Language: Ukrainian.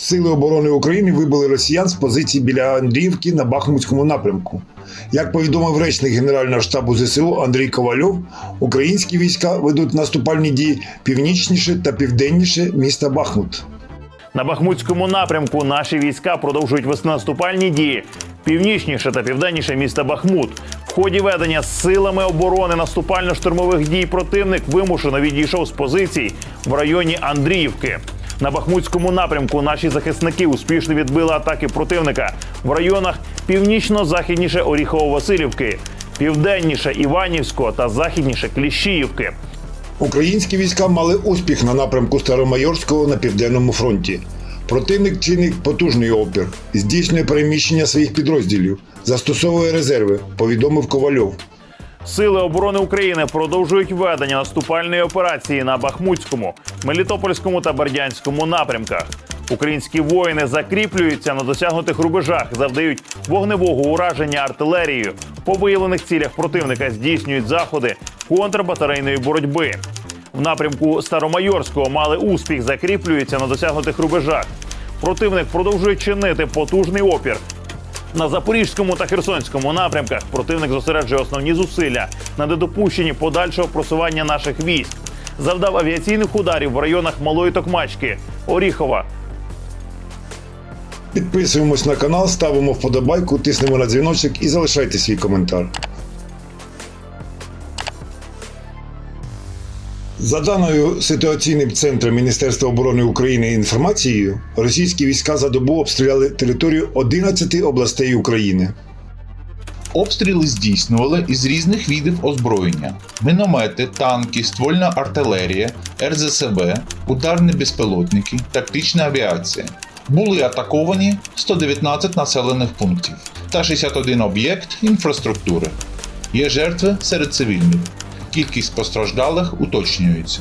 Сили оборони України вибили росіян з позицій біля Андріївки на Бахмутському напрямку. Як повідомив речник Генерального штабу ЗСУ Андрій Ковальов, українські війська ведуть наступальні дії північніше та південніше міста Бахмут. На Бахмутському напрямку наші війська продовжують вести наступальні дії північніше та південніше міста Бахмут. В ході ведення силами оборони наступально-штурмових дій противник вимушено відійшов з позицій в районі Андріївки. На Бахмутському напрямку наші захисники успішно відбили атаки противника в районах північно-західніше Оріхово-Василівки, південніше Іванівського та західніше Кліщіївки. Українські війська мали успіх на напрямку Старомайорського на південному фронті. Противник чинить потужний опір, здійснює переміщення своїх підрозділів, застосовує резерви, повідомив Ковальов. Сили оборони України продовжують ведення наступальної операції на Бахмутському, Мелітопольському та Бердянському напрямках. Українські воїни закріплюються на досягнутих рубежах, завдають вогневого ураження артилерією. По виявлених цілях противника здійснюють заходи контрбатарейної боротьби. В напрямку Старомайорського мали успіх, закріплюються на досягнутих рубежах. Противник продовжує чинити потужний опір, на Запорізькому та Херсонському напрямках противник зосереджує основні зусилля на недопущенні подальшого просування наших військ. Завдав авіаційних ударів в районах Малої Токмачки, Оріхова. Підписуємось на канал, ставимо вподобайку, тиснемо на дзвіночок і залишайте свій коментар. За даною ситуаційним центром Міністерства оборони України інформацією, російські війська за добу обстріляли територію 11 областей України. Обстріли здійснювали із різних видів озброєння: міномети, танки, ствольна артилерія, РЗСВ, ударні безпілотники, тактична авіація. Були атаковані 119 населених пунктів та 61 об'єкт інфраструктури. Є жертви серед цивільних. Кількість постраждалих уточнюється.